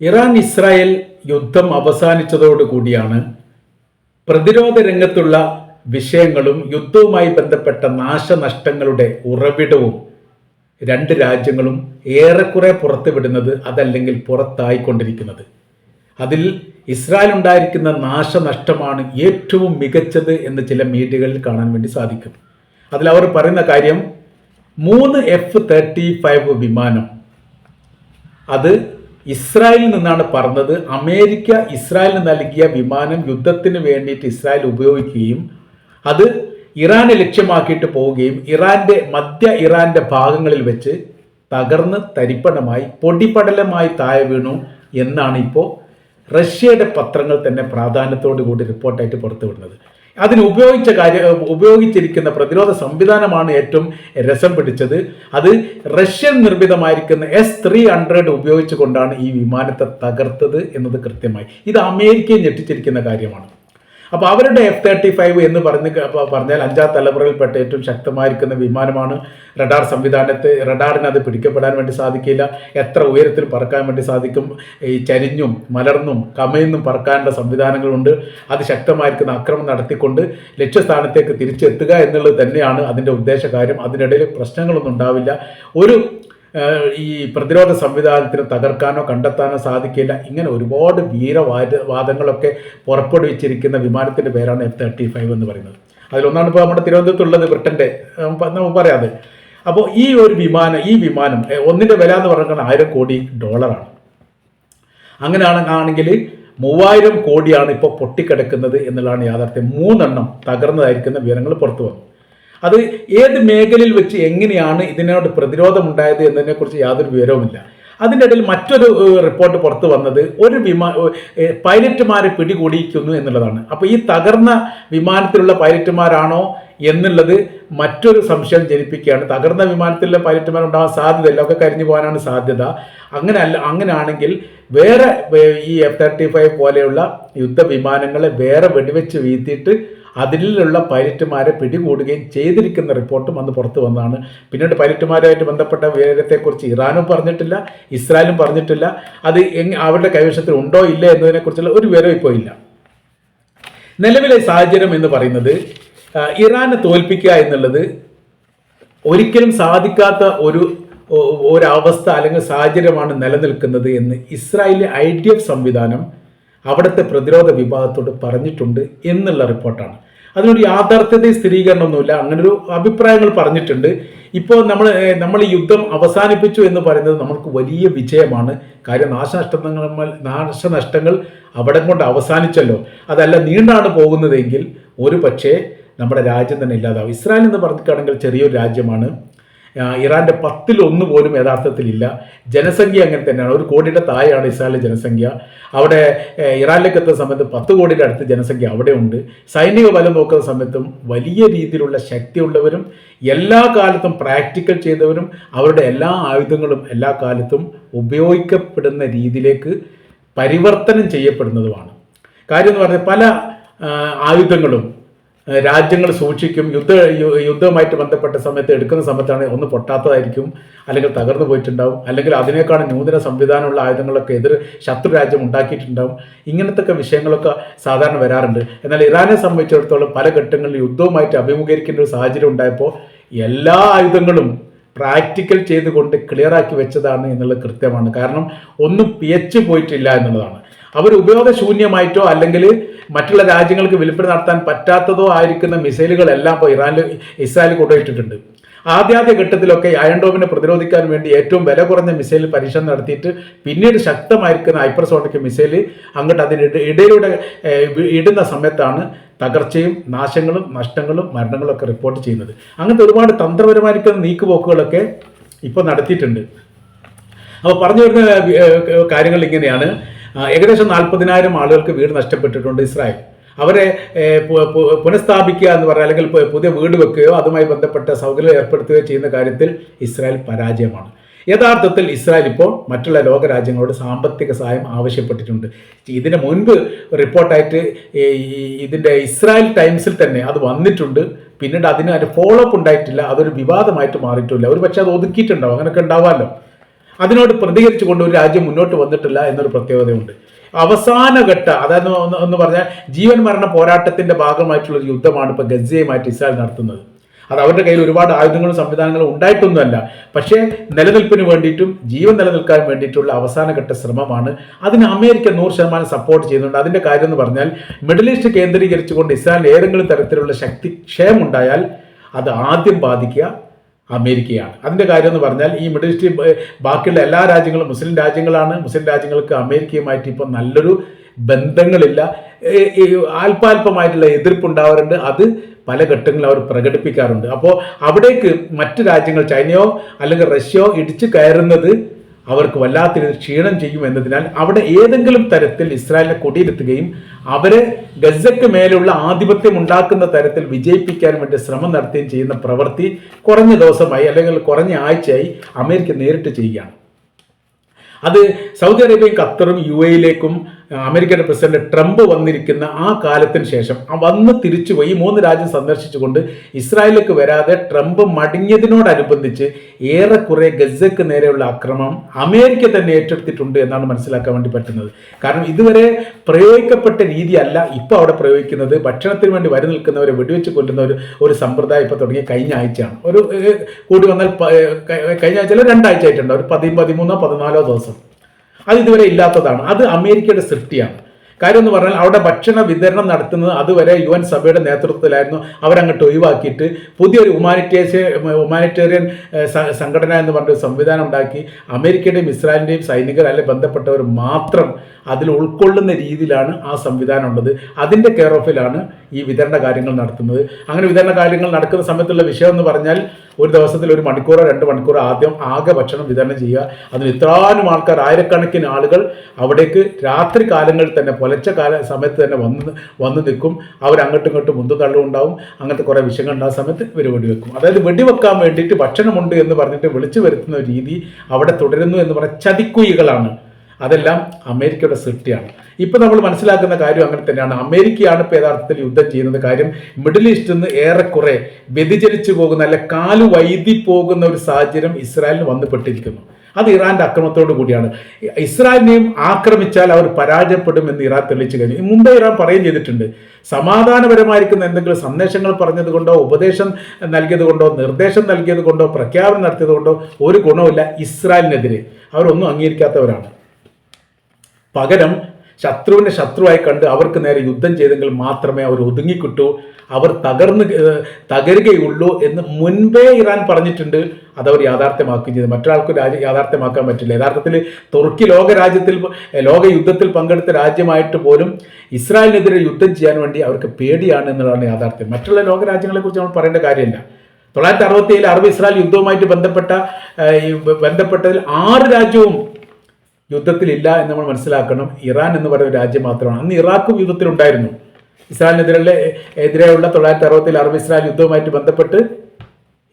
Iran Israel യുദ്ധം അവസാനിച്ചതോടുകൂടിയാണ് പ്രതിരോധ രംഗത്തുള്ള വിഷയങ്ങളും യുദ്ധവുമായി ബന്ധപ്പെട്ട നാശനഷ്ടങ്ങളുടെ ഉറവിടവും രണ്ട് രാജ്യങ്ങളും ഏറെക്കുറെ പുറത്തുവിടുന്നത് അതല്ലെങ്കിൽ പുറത്തായിക്കൊണ്ടിരിക്കുന്നത്. അതിൽ ഇസ്രായേൽ ഉണ്ടായിരിക്കുന്ന നാശനഷ്ടമാണ് ഏറ്റവും മികച്ചത് എന്ന് ചില മീഡിയകളിൽ കാണാൻ വേണ്ടി സാധിക്കും. അതിൽ അവർ പറയുന്ന കാര്യം മൂന്ന് എഫ് തേർട്ടി ഫൈവ് വിമാനം അത് ഇസ്രായേലിൽ നിന്നാണ് പറഞ്ഞത് അമേരിക്ക ഇസ്രായേലിന് നൽകിയ വിമാനം യുദ്ധത്തിന് വേണ്ടിയിട്ട് ഇസ്രായേൽ ഉപയോഗിക്കുകയും അത് ഇറാനെ ലക്ഷ്യമാക്കിയിട്ട് പോവുകയും ഇറാന്റെ മധ്യ ഇറാന്റെ ഭാഗങ്ങളിൽ വെച്ച് തകർന്ന് തരിപ്പണമായി പൊടിപടലമായി താഴെ വീണു എന്നാണ് ഇപ്പോൾ റഷ്യയുടെ പത്രങ്ങൾ തന്നെ പ്രാധാന്യത്തോടു കൂടി റിപ്പോർട്ടായിട്ട് പുറത്തുവിടുന്നത്. അതിന് ഉപയോഗിച്ച കാര്യ ഉപയോഗിച്ചിരിക്കുന്ന പ്രതിരോധ സംവിധാനമാണ് ഏറ്റവും രസം പിടിച്ചത്. അത് റഷ്യൻ നിർമ്മിതമായിരിക്കുന്ന എസ് ത്രീ ഹൺഡ്രഡ് ഉപയോഗിച്ചുകൊണ്ടാണ് ഈ വിമാനത്തെ തകർത്തത് എന്നത് കൃത്യമായി. ഇത് അമേരിക്കയെ ഞെട്ടിച്ചിരിക്കുന്ന കാര്യമാണ്. അപ്പോൾ അവരുടെ എഫ് തേർട്ടി ഫൈവ് എന്ന് പറഞ്ഞ് പറഞ്ഞാൽ അഞ്ചാം തലമുറയിൽപ്പെട്ട ഏറ്റവും ശക്തമായിരിക്കുന്ന വിമാനമാണ്. റഡാർ സംവിധാനത്തെ റഡാറിന് അത് പിടിക്കപ്പെടാൻ വേണ്ടി സാധിക്കില്ല. എത്ര ഉയരത്തിൽ പറക്കാൻ വേണ്ടി സാധിക്കും. ഈ ചരിഞ്ഞും മലർന്നും കമയുന്നും പറക്കാനുള്ള സംവിധാനങ്ങളുണ്ട്. അത് ശക്തമായിരിക്കുന്ന ആക്രമണം നടത്തിക്കൊണ്ട് ലക്ഷ്യസ്ഥാനത്തേക്ക് തിരിച്ചെത്തുക എന്നുള്ളത് തന്നെയാണ് അതിന്റെ ഉദ്ദേശകാര്യം. അതിനിടയിൽ പ്രശ്നങ്ങളൊന്നും ഉണ്ടാവില്ല. ഒരു ഈ പ്രതിരോധ സംവിധാനത്തിന് തകർക്കാനോ കണ്ടെത്താനോ സാധിക്കില്ല. ഇങ്ങനെ ഒരുപാട് വീരവാദ വാദങ്ങളൊക്കെ പുറപ്പെടുവിച്ചിരിക്കുന്ന വിമാനത്തിന്റെ പേരാണ് എഫ് തേർട്ടി ഫൈവ് എന്ന് പറയുന്നത്. അതിലൊന്നാണ് ഇപ്പോൾ നമ്മുടെ തിരുവനന്തപുരത്തുള്ളത് ബ്രിട്ടന്റെ നമുക്ക് പറയാതെ അപ്പോൾ ഈ ഒരു വിമാനം ഈ വിമാനം ഒന്നിന്റെ വില എന്ന് പറഞ്ഞാൽ ആയിരം കോടി ഡോളറാണ്. അങ്ങനെയാണെങ്കിൽ മൂവായിരം കോടിയാണ് ഇപ്പോൾ പൊട്ടിക്കിടക്കുന്നത് എന്നുള്ളതാണ് യാഥാർത്ഥ്യം. മൂന്നെണ്ണം തകർന്നതായിരിക്കുന്ന വിവരങ്ങൾ പുറത്തു വന്നു. അത് ഏത് മേഖലയിൽ വെച്ച് എങ്ങനെയാണ് ഇതിനോട് പ്രതിരോധം ഉണ്ടായത് എന്നതിനെക്കുറിച്ച് യാതൊരു വിവരവുമില്ല. അതിന്റെ ഇടയിൽ മറ്റൊരു റിപ്പോർട്ട് പുറത്തു വന്നത് ഒരു വിമാ പൈലറ്റുമാരെ പിടികൂടിയിരിക്കുന്നു എന്നുള്ളതാണ്. അപ്പോൾ ഈ തകർന്ന വിമാനത്തിലുള്ള പൈലറ്റുമാരാണോ എന്നുള്ളത് മറ്റൊരു സംശയം ജനിപ്പിക്കുകയാണ്. തകർന്ന വിമാനത്തിലുള്ള പൈലറ്റുമാർ ഉണ്ടാവാൻ സാധ്യതയില്ല. ഒക്കെ കരിഞ്ഞു പോകാനാണ് സാധ്യത. അങ്ങനെ അല്ല അങ്ങനെയാണെങ്കിൽ വേറെ ഈ എഫ് തേർട്ടി ഫൈവ് പോലെയുള്ള യുദ്ധവിമാനങ്ങളെ വേറെ വെടിവെച്ച് വീഴ്ത്തിയിട്ട് അതിലുള്ള പൈലറ്റുമാരെ പിടികൂടുകയും ചെയ്തിരിക്കുന്ന റിപ്പോർട്ടും അന്ന് പുറത്തു വന്നതാണ്. പിന്നീട് പൈലറ്റുമാരുമായിട്ട് ബന്ധപ്പെട്ട വിവരത്തെക്കുറിച്ച് ഇറാനും പറഞ്ഞിട്ടില്ല ഇസ്രായേലും പറഞ്ഞിട്ടില്ല. അത് അവരുടെ കൈവശത്തിൽ ഉണ്ടോ ഇല്ല എന്നതിനെക്കുറിച്ചുള്ള ഒരു വിവരം ഇപ്പോൾ ഇല്ല. നിലവിലെ സാഹചര്യം എന്ന് പറയുന്നത് ഇറാനെ തോൽപ്പിക്കുക എന്നുള്ളത് ഒരിക്കലും സാധിക്കാത്ത ഒരു ഒരവസ്ഥ അല്ലെങ്കിൽ സാഹചര്യമാണ് നിലനിൽക്കുന്നത് എന്ന് ഇസ്രായേലിലെ ഐ ഡി എഫ് സംവിധാനം അവിടുത്തെ പ്രതിരോധ വിഭാഗത്തോട് പറഞ്ഞിട്ടുണ്ട് എന്നുള്ള റിപ്പോർട്ടാണ്. അതിനൊരു യാഥാർത്ഥ്യത സ്ഥിരീകരണമൊന്നുമില്ല. അങ്ങനൊരു അഭിപ്രായങ്ങൾ പറഞ്ഞിട്ടുണ്ട്. ഇപ്പോൾ നമ്മൾ നമ്മൾ യുദ്ധം അവസാനിപ്പിച്ചു എന്ന് പറയുന്നത് നമുക്ക് വലിയ വിജയമാണ്. കാര്യം നാശനഷ്ടങ്ങൾ നാശനഷ്ടങ്ങൾ അവിടെ കൊണ്ട് അവസാനിച്ചല്ലോ. അതല്ല നീണ്ടാണ് പോകുന്നതെങ്കിൽ ഒരു പക്ഷേ നമ്മുടെ രാജ്യം തന്നെ ഇല്ലാതാവും. ഇസ്രായേൽ എന്ന് പറഞ്ഞിട്ടാണെങ്കിൽ ചെറിയൊരു രാജ്യമാണ്. ആ, പത്തിലൊന്ന് പോലും യഥാർത്ഥത്തിലില്ല ജനസംഖ്യ അങ്ങനെ തന്നെയാണ്. ഒരു കോടിയുടെ താഴെയാണ് ഇസ്രായേലിലെ ജനസംഖ്യ. അവിടെ ഇറാനിലേക്ക് എത്തുന്ന സമയത്ത് പത്ത് കോടിയുടെ അടുത്ത് ജനസംഖ്യ അവിടെ ഉണ്ട്. സൈനിക ബലം നോക്കുന്ന സമയത്തും വലിയ രീതിയിലുള്ള ശക്തിയുള്ളവരും എല്ലാ കാലത്തും പ്രാക്ടിക്കൽ ചെയ്തവരും അവരുടെ എല്ലാ ആയുധങ്ങളും എല്ലാ കാലത്തും ഉപയോഗിക്കപ്പെടുന്ന രീതിയിലേക്ക് പരിവർത്തനം ചെയ്യപ്പെടുന്നതുമാണ്. കാര്യം എന്ന് പറഞ്ഞാൽ പല ആയുധങ്ങളും രാജ്യങ്ങൾ സൂക്ഷിക്കും. യുദ്ധ യുദ്ധവുമായിട്ട് ബന്ധപ്പെട്ട സമയത്ത് എടുക്കുന്ന സമയത്താണ് ഒന്ന് പൊട്ടാത്തതായിരിക്കും. അല്ലെങ്കിൽ തകർന്നു പോയിട്ടുണ്ടാവും. അല്ലെങ്കിൽ അതിനേക്കാൾ നൂതന സംവിധാനമുള്ള ആയുധങ്ങളൊക്കെ എതിർ ശത്രു രാജ്യം ഉണ്ടാക്കിയിട്ടുണ്ടാവും. ഇങ്ങനത്തെ വിഷയങ്ങളൊക്കെ സാധാരണ വരാറുണ്ട്. എന്നാൽ ഇറാനെ സംബന്ധിച്ചിടത്തോളം പല ഘട്ടങ്ങളിൽ യുദ്ധവുമായിട്ട് അഭിമുഖീകരിക്കേണ്ട ഒരു സാഹചര്യം ഉണ്ടായപ്പോൾ എല്ലാ ആയുധങ്ങളും പ്രാക്ടിക്കൽ ചെയ്തുകൊണ്ട് ക്ലിയറാക്കി വെച്ചതാണ് എന്നുള്ളത് കൃത്യമാണ്. കാരണം ഒന്നും പിയച്ചു പോയിട്ടില്ല എന്നുള്ളതാണ്. അവർ ഉപയോഗശൂന്യമായിട്ടോ അല്ലെങ്കിൽ മറ്റുള്ള രാജ്യങ്ങൾക്ക് വിൽപ്പന നടത്താൻ പറ്റാത്തതോ ആയിരിക്കുന്ന മിസൈലുകളെല്ലാം ഇപ്പോൾ ഇറാനിൽ ഇസ്രായേൽ കൊണ്ടുപോയിട്ടിട്ടുണ്ട്. ആദ്യാദ്യ ഘട്ടത്തിലൊക്കെ അയൺഡോമിനെ പ്രതിരോധിക്കാൻ വേണ്ടി ഏറ്റവും വില കുറഞ്ഞ മിസൈൽ പരീക്ഷണം നടത്തിയിട്ട് പിന്നീട് ശക്തമായിരിക്കുന്ന ഹൈപ്പർസോണിക് മിസൈൽ അങ്ങോട്ട് അതിന് ഇടയിലൂടെ ഇടുന്ന സമയത്താണ് തകർച്ചയും നാശങ്ങളും നഷ്ടങ്ങളും മരണങ്ങളും ഒക്കെ റിപ്പോർട്ട് ചെയ്യുന്നത്. അങ്ങനത്തെ ഒരുപാട് തന്ത്രപരമായിരിക്കുന്ന നീക്കുപോക്കുകളൊക്കെ ഇപ്പോൾ നടത്തിയിട്ടുണ്ട്. അപ്പോൾ പറഞ്ഞു വരുന്ന കാര്യങ്ങൾ ഇങ്ങനെയാണ്. ഏകദേശം നാൽപ്പതിനായിരം ആളുകൾക്ക് വീട് നഷ്ടപ്പെട്ടിട്ടുണ്ട് ഇസ്രായേൽ. അവരെ പുനഃസ്ഥാപിക്കുക എന്ന് പറഞ്ഞാൽ അല്ലെങ്കിൽ പുതിയ വീട് വെക്കുകയോ അതുമായി ബന്ധപ്പെട്ട സൗകര്യം ഏർപ്പെടുത്തുകയോ ചെയ്യുന്ന കാര്യത്തിൽ ഇസ്രായേൽ പരാജയമാണ്. യഥാർത്ഥത്തിൽ ഇസ്രായേൽ ഇപ്പോൾ മറ്റുള്ള ലോകരാജ്യങ്ങളോട് സാമ്പത്തിക സഹായം ആവശ്യപ്പെട്ടിട്ടുണ്ട്. ഇതിന് മുൻപ് റിപ്പോർട്ടായിട്ട് ഇതിന്റെ ഇസ്രായേൽ ടൈംസിൽ തന്നെ അത് വന്നിട്ടുണ്ട്. പിന്നീട് അതിന് ഒരു ഫോളോ അപ്പ് ഉണ്ടായിട്ടില്ല. അതൊരു വിവാദമായിട്ട് മാറിയിട്ടില്ല. ഒരു പക്ഷേ അത് ഒതുക്കിയിട്ടുണ്ടാവും. അങ്ങനെയൊക്കെ ഉണ്ടാവാമല്ലോ. അതിനോട് പ്രതികരിച്ചുകൊണ്ട് ഒരു രാജ്യം മുന്നോട്ട് വന്നിട്ടില്ല എന്നൊരു പ്രത്യേകതയുണ്ട്. അവസാന ഘട്ട അതായത് ഒന്ന് പറഞ്ഞാൽ ജീവൻ മരണ പോരാട്ടത്തിന്റെ ഭാഗമായിട്ടുള്ള ഒരു യുദ്ധമാണ് ഇപ്പോൾ ഗസയുമായിട്ട് ഇസ്രായേൽ നടത്തുന്നത്. അത് അവരുടെ കയ്യിൽ ഒരുപാട് ആയുധങ്ങളും സംവിധാനങ്ങളും ഉണ്ടായിട്ടൊന്നുമല്ല. പക്ഷേ നിലനിൽപ്പിന് വേണ്ടിയിട്ടും ജീവൻ നിലനിൽക്കാൻ വേണ്ടിയിട്ടുള്ള അവസാനഘട്ട ശ്രമമാണ്. അതിന് അമേരിക്ക നൂറ് ശതമാനം സപ്പോർട്ട് ചെയ്യുന്നുണ്ട്. അതിന്റെ കാര്യം എന്ന് പറഞ്ഞാൽ മിഡിൽ ഈസ്റ്റ് കേന്ദ്രീകരിച്ചുകൊണ്ട് ഇസ്രായേൽ ഏതെങ്കിലും തരത്തിലുള്ള ശക്തി ക്ഷയമുണ്ടായാൽ അത് ആദ്യം ബാധിക്കുക അമേരിക്കയാണ്. അതിന്റെ കാര്യം എന്ന് പറഞ്ഞാൽ ഈ മിഡിൽ ഈസ്റ്റ് ബാക്കിയുള്ള എല്ലാ രാജ്യങ്ങളും മുസ്ലിം രാജ്യങ്ങളാണ്. മുസ്ലിം രാജ്യങ്ങൾക്ക് അമേരിക്കയുമായിട്ട് ഇപ്പോൾ നല്ലൊരു ബന്ധങ്ങളില്ല. അല്പാൽപമായിട്ടുള്ള എതിർപ്പുണ്ടാവാറുണ്ട്. അത് പല ഘട്ടങ്ങളിൽ അവർ പ്രകടിപ്പിക്കാറുണ്ട്. അപ്പോൾ അവിടേക്ക് മറ്റ് രാജ്യങ്ങൾ ചൈനയോ അല്ലെങ്കിൽ റഷ്യയോ ഇടിച്ചു കയറുന്നത് അവർക്ക് വല്ലാത്തൊരു ക്ഷീണം ചെയ്യും എന്നതിനാൽ അവിടെ ഏതെങ്കിലും തരത്തിൽ ഇസ്രായേലിനെ കൊടിയിരുത്തുകയും അവരെ ഗസയ്ക്ക് മേലുള്ള ആധിപത്യം ഉണ്ടാക്കുന്ന തരത്തിൽ വിജയിപ്പിക്കാൻ വേണ്ടി ശ്രമം നടത്തുകയും ചെയ്യുന്ന പ്രവൃത്തി കുറഞ്ഞ ദിവസമായി അല്ലെങ്കിൽ കുറഞ്ഞ ആഴ്ചയായി അമേരിക്ക നേരിട്ട് ചെയ്യുകയാണ്. അത് സൗദി അറേബ്യയും ഖത്തറും യു എയിലേക്കും അമേരിക്കയുടെ പ്രസിഡന്റ് ട്രംപ് വന്നിരിക്കുന്ന ആ കാലത്തിന് ശേഷം വന്ന് തിരിച്ചുപോയി മൂന്ന് രാജ്യം സന്ദർശിച്ചുകൊണ്ട് ഇസ്രായേലിലേക്ക് വരാതെ ട്രംപ് മടിഞ്ഞതിനോടനുബന്ധിച്ച് ഏറെക്കുറെ ഗസയ്ക്ക് നേരെയുള്ള ആക്രമണം അമേരിക്ക തന്നെ ഏറ്റെടുത്തിട്ടുണ്ട് എന്നാണ് മനസ്സിലാക്കാൻ വേണ്ടി പറ്റുന്നത്. കാരണം ഇതുവരെ പ്രയോഗിക്കപ്പെട്ട രീതിയല്ല ഇപ്പോൾ അവിടെ പ്രയോഗിക്കുന്നത്. ഭക്ഷണത്തിന് വേണ്ടി വരി നിൽക്കുന്നവരെ വെടിവെച്ച് കൊല്ലുന്ന ഒരു ഒരു സമ്പ്രദായം ഇപ്പോൾ തുടങ്ങിയ കഴിഞ്ഞ ആഴ്ചയാണ്. ഒരു കൂടി വന്നാൽ കഴിഞ്ഞ ആഴ്ചയിൽ രണ്ടാഴ്ച ആയിട്ടുണ്ട്? ഒരു പതി പതിമൂന്നോ പതിനാലോ ദിവസം. അത് ഇതുവരെ ഇല്ലാത്തതാണ്. അത് അമേരിക്കയുടെ സൃഷ്ടിയാണ്. കാര്യം എന്ന് പറഞ്ഞാൽ അവിടെ ഭക്ഷണ വിതരണം നടത്തുന്നത് അതുവരെ യു എൻ സഭയുടെ നേതൃത്വത്തിലായിരുന്നു. അവരങ്ങോട്ട് ഒഴിവാക്കിയിട്ട് പുതിയൊരു ഹ്യൂമാനിറ്റേറിയൻ ഹ്യൂമാനിറ്റേറിയൻ സംഘടന എന്ന് പറഞ്ഞ സംവിധാനം ഉണ്ടാക്കി അമേരിക്കയുടെയും ഇസ്രായേലിന്റെയും സൈനികർ അല്ലെ ബന്ധപ്പെട്ടവർ മാത്രം അതിൽ ഉൾക്കൊള്ളുന്ന രീതിയിലാണ് ആ സംവിധാനം ഉള്ളത്. അതിന്റെ കെയർ ഓഫിലാണ് ഈ വിതരണ കാര്യങ്ങൾ നടത്തുന്നത്. അങ്ങനെ വിതരണ കാര്യങ്ങൾ നടക്കുന്ന സമയത്തുള്ള വിഷയം എന്ന് പറഞ്ഞാൽ ഒരു ദിവസത്തിൽ ഒരു മണിക്കൂറോ രണ്ട് മണിക്കൂറോ ആദ്യം ആകെ ഭക്ഷണം വിതരണം ചെയ്യുക. അതിന് ഇത്രാനും ആൾക്കാർ ആയിരക്കണക്കിന് ആളുകൾ അവിടേക്ക് രാത്രി കാലങ്ങളിൽ തന്നെ പുലച്ച കാല സമയത്ത് തന്നെ വന്ന് വന്ന് നിൽക്കും. അവർ അങ്ങോട്ടും ഇങ്ങോട്ടും മുന്തും തള്ളും ഉണ്ടാവും. അങ്ങനത്തെ കുറേ വിഷയങ്ങൾ ഉണ്ടാകുന്ന സമയത്ത് ഇവർ വെടിവെക്കും അതായത് വെടിവെക്കാൻ വേണ്ടിയിട്ട് ഭക്ഷണമുണ്ട് എന്ന് പറഞ്ഞിട്ട് വിളിച്ചു വരുത്തുന്ന രീതി അവിടെ തുടരുന്നു എന്ന് പറഞ്ഞാൽ ചതിക്കുയികളാണ് അതെല്ലാം അമേരിക്കയുടെ സൃഷ്ടിയാണ്. ഇപ്പൊ നമ്മൾ മനസ്സിലാക്കുന്ന കാര്യം അങ്ങനെ തന്നെയാണ്. അമേരിക്കയാണ് ഇപ്പോൾ യഥാർത്ഥത്തിൽ യുദ്ധം ചെയ്യുന്നത്. കാര്യം മിഡിൽ ഈസ്റ്റിൽ നിന്ന് ഏറെക്കുറെ വ്യതിചലിച്ചു പോകുന്ന അല്ലെ കാലു വൈതി പോകുന്ന ഒരു സാഹചര്യം ഇസ്രായേലിന് വന്നുപെട്ടിരിക്കുന്നു. അത് ഇറാന്റെ അക്രമത്തോടു കൂടിയാണ്. ഇസ്രായേലിനെയും ആക്രമിച്ചാൽ അവർ പരാജയപ്പെടും എന്ന് ഇറാൻ തെളിയിച്ചു കഴിഞ്ഞു. മുമ്പേ ഇറാൻ പറയുകയും ചെയ്തിട്ടുണ്ട്. സമാധാനപരമായിരിക്കുന്ന എന്തെങ്കിലും സന്ദേശങ്ങൾ പറഞ്ഞതുകൊണ്ടോ ഉപദേശം നൽകിയതുകൊണ്ടോ നിർദ്ദേശം നൽകിയതുകൊണ്ടോ പ്രഖ്യാപനം നടത്തിയതുകൊണ്ടോ ഒരു ഗുണവുമില്ല ഇസ്രായേലിനെതിരെ. അവരൊന്നും അംഗീകരിക്കാത്തവരാണ്. പകരം ശത്രുവിനെ ശത്രുവായി കണ്ട് അവർക്ക് നേരെ യുദ്ധം ചെയ്തെങ്കിൽ മാത്രമേ അവർ ഒതുങ്ങിക്കിട്ടൂ. അവർ തകർന്ന് തകരുകയുള്ളൂ എന്ന് മുൻപേ ഇറാൻ പറഞ്ഞിട്ടുണ്ട്. അതവർ യാഥാർത്ഥ്യമാക്കുകയും ചെയ്തു. മറ്റൊരാൾക്ക് രാജ്യം യാഥാർത്ഥ്യമാക്കാൻ പറ്റില്ല. യഥാർത്ഥത്തിൽ തുർക്കി ലോക രാജ്യത്തിൽ ലോക യുദ്ധത്തിൽ പങ്കെടുത്ത രാജ്യമായിട്ട് പോലും ഇസ്രായേലിനെതിരെ യുദ്ധം ചെയ്യാൻ വേണ്ടി അവർക്ക് പേടിയാണ് എന്നുള്ളതാണ് യാഥാർത്ഥ്യം. മറ്റുള്ള ലോക രാജ്യങ്ങളെക്കുറിച്ച് നമ്മൾ പറയേണ്ട കാര്യമില്ല. തൊള്ളായിരത്തി അറുപത്തി ഏഴിൽ അറബ് ഇസ്രായേൽ യുദ്ധവുമായിട്ട് ബന്ധപ്പെട്ട ബന്ധപ്പെട്ടതിൽ ആറ് രാജ്യവും യുദ്ധത്തിലില്ല എന്ന് നമ്മൾ മനസ്സിലാക്കണം. ഇറാൻ എന്ന് പറയുന്ന രാജ്യം മാത്രമാണ്. അന്ന് ഇറാഖും യുദ്ധത്തിലുണ്ടായിരുന്നു ഇസ്രായേലിനെതിരെ എതിരെയുള്ള തൊള്ളായിരത്തി അറുപത്തിൽ അറബ് ഇസ്രായേൽ യുദ്ധവുമായിട്ട് ബന്ധപ്പെട്ട്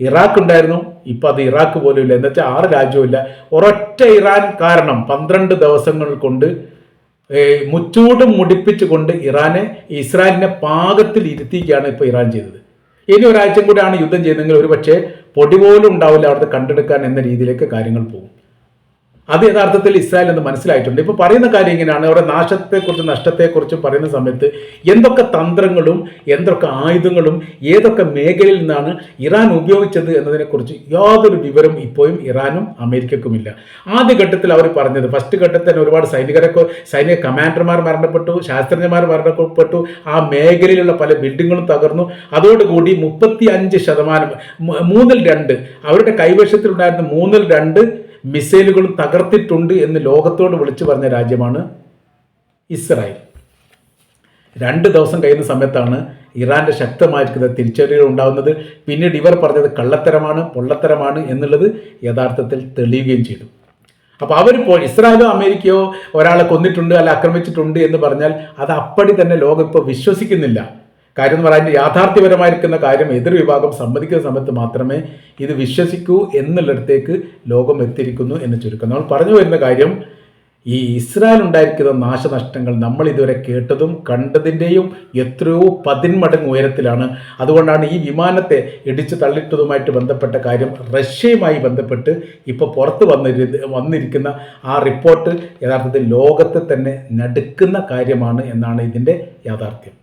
ഇറാഖ് ഉണ്ടായിരുന്നു. ഇപ്പൊ അത് ഇറാഖ് പോലും ഇല്ല എന്ന് വെച്ചാൽ ആറ് രാജ്യവും ഇല്ല ഒരൊറ്റ ഇറാൻ കാരണം പന്ത്രണ്ട് ദിവസങ്ങൾ കൊണ്ട് മുച്ചൂടും മുടിപ്പിച്ചുകൊണ്ട് ഇറാനെ ഇസ്രായേലിനെ പാകത്തിൽ ഇരുത്തിക്കുകയാണ് ഇപ്പോൾ ഇറാൻ ചെയ്തത്. ഇനി ഒരാഴ്ച കൂടെയാണ് യുദ്ധം ചെയ്തെങ്കിൽ ഒരു പക്ഷേ പൊടി പോലും ഉണ്ടാവില്ല അവിടുത്തെ കണ്ടെടുക്കാൻ എന്ന രീതിയിലേക്ക് കാര്യങ്ങൾ പോകും. അത് യഥാർത്ഥത്തിൽ ഇസ്രായേൽ എന്ന് മനസ്സിലായിട്ടുണ്ട്. ഇപ്പൊ പറയുന്ന കാര്യം ഇങ്ങനെയാണ്. അവരുടെ നാശത്തെക്കുറിച്ചും നഷ്ടത്തെക്കുറിച്ചും പറയുന്ന സമയത്ത് എന്തൊക്കെ തന്ത്രങ്ങളും എന്തൊക്കെ ആയുധങ്ങളും ഏതൊക്കെ മേഖലയിൽ നിന്നാണ് ഇറാൻ ഉപയോഗിച്ചത് എന്നതിനെക്കുറിച്ച് യാതൊരു വിവരം ഇപ്പോഴും ഇറാനും അമേരിക്കക്കുമില്ല. ആദ്യഘട്ടത്തിൽ അവർ പറഞ്ഞത് ഫസ്റ്റ് ഘട്ടത്തിൽ തന്നെ ഒരുപാട് സൈനികരെ സൈനിക കമാൻഡർമാർ മരണപ്പെട്ടു ശാസ്ത്രജ്ഞന്മാർ മരണപ്പെട്ടു ആ മേഖലയിലുള്ള പല ബിൽഡിങ്ങുകളും തകർന്നു. അതോടുകൂടി മുപ്പത്തി അഞ്ച് ശതമാനം മൂന്നിൽ രണ്ട് അവരുടെ കൈവശത്തിലുണ്ടായിരുന്ന മൂന്നിൽ രണ്ട് മിസൈലുകളും തകർത്തിട്ടുണ്ട് എന്ന് ലോകത്തോട് വിളിച്ചു പറഞ്ഞ രാജ്യമാണ് ഇസ്രായേൽ. രണ്ട് ദിവസം കഴിയുന്ന സമയത്താണ് ഇറാന്റെ ശക്തമായിരിക്കുന്ന തിരിച്ചറിവുകൾ ഉണ്ടാകുന്നത്. പിന്നീട് ഇവർ പറഞ്ഞത് കള്ളത്തരമാണ് പൊള്ളത്തരമാണ് എന്നുള്ളത് യഥാർത്ഥത്തിൽ തെളിയുകയും ചെയ്തു. അപ്പോൾ അവരിപ്പോൾ ഇസ്രായേലോ അമേരിക്കയോ ഒരാളെ കൊന്നിട്ടുണ്ട് അല്ല ആക്രമിച്ചിട്ടുണ്ട് എന്ന് പറഞ്ഞാൽ അത് അപ്പടി തന്നെ ലോകം ഇപ്പോൾ വിശ്വസിക്കുന്നില്ല. കാര്യം എന്ന് പറയാൻ യാഥാർത്ഥ്യപരമായിരിക്കുന്ന കാര്യം എതിർ വിഭാഗം സമ്മതിക്കുന്ന സമയത്ത് മാത്രമേ ഇത് വിശ്വസിക്കൂ എന്നുള്ളിടത്തേക്ക് ലോകം എത്തിയിരിക്കുന്നു എന്ന് ചുരുക്കം. നമ്മൾ പറഞ്ഞു വരുന്ന കാര്യം ഈ ഇസ്രായേൽ ഉണ്ടായിരിക്കുന്ന നാശനഷ്ടങ്ങൾ നമ്മൾ ഇതുവരെ കേട്ടതും കണ്ടതിന്റെയും എത്രയോ പതിന്മടങ്ങ് ഉയരത്തിലാണ്. അതുകൊണ്ടാണ് ഈ വിമാനത്തെ ഇടിച്ചു തള്ളിട്ടതുമായിട്ട് ബന്ധപ്പെട്ട കാര്യം റഷ്യയുമായി ബന്ധപ്പെട്ട് ഇപ്പോൾ പുറത്ത് വന്നിരി വന്നിരിക്കുന്ന ആ റിപ്പോർട്ട് യഥാർത്ഥത്തിൽ ലോകത്തെ തന്നെ നടുക്കുന്ന കാര്യമാണ് എന്നാണ് ഇതിന്റെ യാഥാർത്ഥ്യം.